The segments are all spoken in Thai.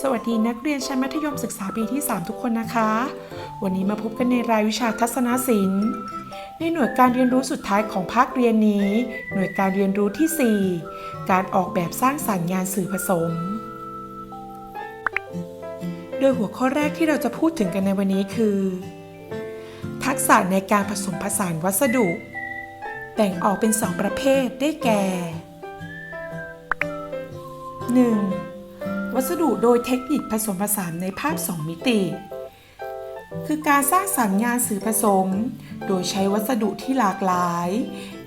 สวัสดีนักเรียนชั้นมัธยมศึกษาปีที่ 3 ทุกคนนะคะ วันนี้มาพบกันในรายวิชาทัศนศิลป์ ในหน่วยการเรียนรู้สุดท้ายของภาคเรียนนี้ หน่วยการเรียนรู้ที่ 4 การออกแบบสร้างสรรค์งานสื่อผสม โดยหัวข้อแรกที่เราจะพูดถึงกันในวันนี้คือ ทักษะในการผสมผสานวัสดุ แบ่งออกเป็น 2 ประเภทได้แก่ 1. วัสดุโดยเทคนิคผสมผสานในภาพ 2 มิติ คือการสร้างสรรค์งานสื่อผสม โดยใช้วัสดุที่หลากหลาย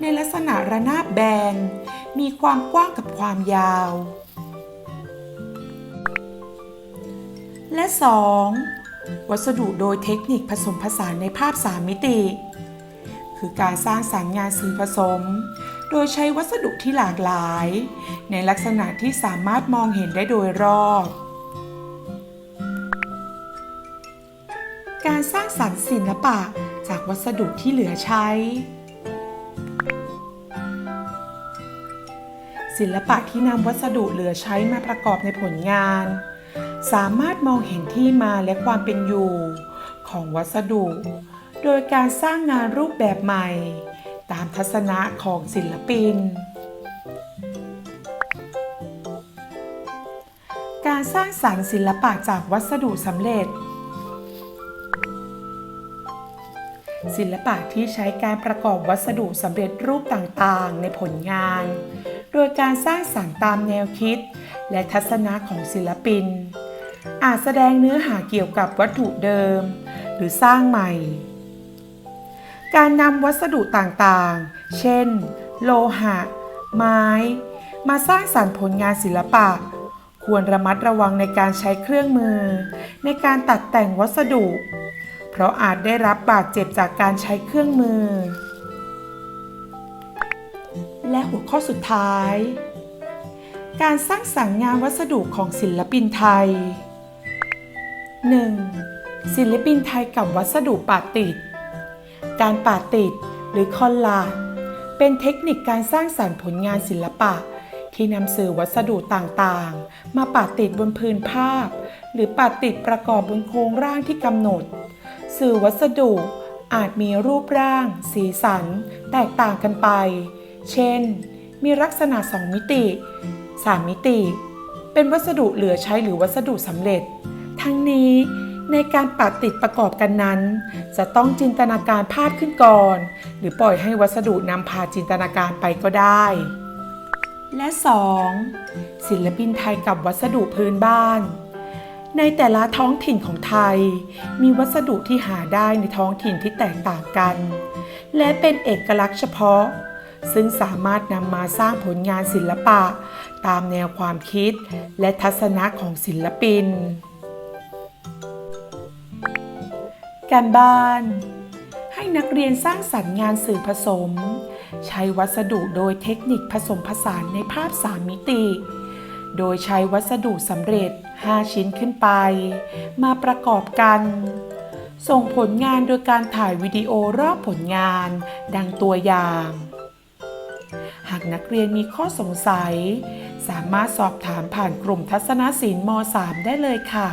ในลักษณะระนาบแบน มีความกว้างกับความยาว และ 2. วัสดุโดยเทคนิคผสมผสานในภาพ 3 มิติ คือการสร้างสรรค์งานสื่อผสม โดยใช้วัสดุที่หลากหลาย ในลักษณะที่สามารถมองเห็นได้โดยรอบ การสร้างสรรค์ศิลปะจากวัสดุที่เหลือใช้ ศิลปะที่นำวัสดุเหลือใช้มาประกอบในผลงาน สามารถมองเห็นที่มาและความเป็นอยู่ของวัสดุ โดยการสร้างงานรูปแบบใหม่ ตามทัศนะของศิลปิน การสร้างสรรค์ศิลปะจากวัสดุสำเร็จ ศิลปะที่ใช้การประกอบวัสดุสำเร็จรูปต่างๆ ในผลงาน โดยการสร้างสรรค์ตามแนวคิด และทัศนะของศิลปิน อาจแสดงเนื้อหาเกี่ยวกับวัตถุเดิม หรือสร้างใหม่ การนำวัสดุต่างๆ เช่น โลหะ ไม้ มาสร้างสรรค์ผลงานศิลปะ ควรระมัดระวังในการใช้เครื่องมือ ในการตัดแต่งวัสดุ เพราะอาจได้รับบาดเจ็บจากการใช้เครื่องมือ และหัวข้อสุดท้าย การสร้างสรรค์งานวัสดุของศิลปินไทย 1. ศิลปินไทยกับวัสดุปาติด การปาดติดหรือคอลลาจเป็นเทคนิคการสร้างสรรค์ผลงานศิลปะ ที่นำสื่อวัสดุต่างๆ มาปาดติดบนพื้นภาพ หรือปาดติดประกอบบนโครงร่างที่กำหนด สื่อวัสดุอาจมีรูปร่าง สีสัน แตกต่างกันไป เช่น มีลักษณะ 2 มิติ 3 มิติ เป็นวัสดุเหลือใช้หรือวัสดุสำเร็จ ทั้งนี้ ในการปัดติดประกอบกันนั้น จะต้องจินตนาการภาพขึ้นก่อน หรือปล่อยให้วัสดุนำพาจินตนาการไปก็ได้ และ 2. ศิลปินไทยกับวัสดุพื้นบ้าน ในแต่ละท้องถิ่นของไทย มีวัสดุที่หาได้ในท้องถิ่นที่แตกต่างกัน และเป็นเอกลักษณ์เฉพาะ ซึ่งสามารถนำมาสร้างผลงานศิลปะ ตามแนวความคิดและทัศนะของศิลปิน การบ้าน ให้นักเรียนสร้างสรรค์งานสื่อผสม ใช้วัสดุโดยเทคนิคผสมผสานในภาพ3มิติ โดยใช้วัสดุสำเร็จ 5 ชิ้นขึ้นไป มาประกอบกัน ส่งผลงานโดยการถ่ายวิดีโอรอบผลงาน ดังตัวอย่าง หากนักเรียนมีข้อสงสัย สามารถสอบถามผ่านกลุ่มทัศนศิลป์ม .3 ได้เลยค่ะ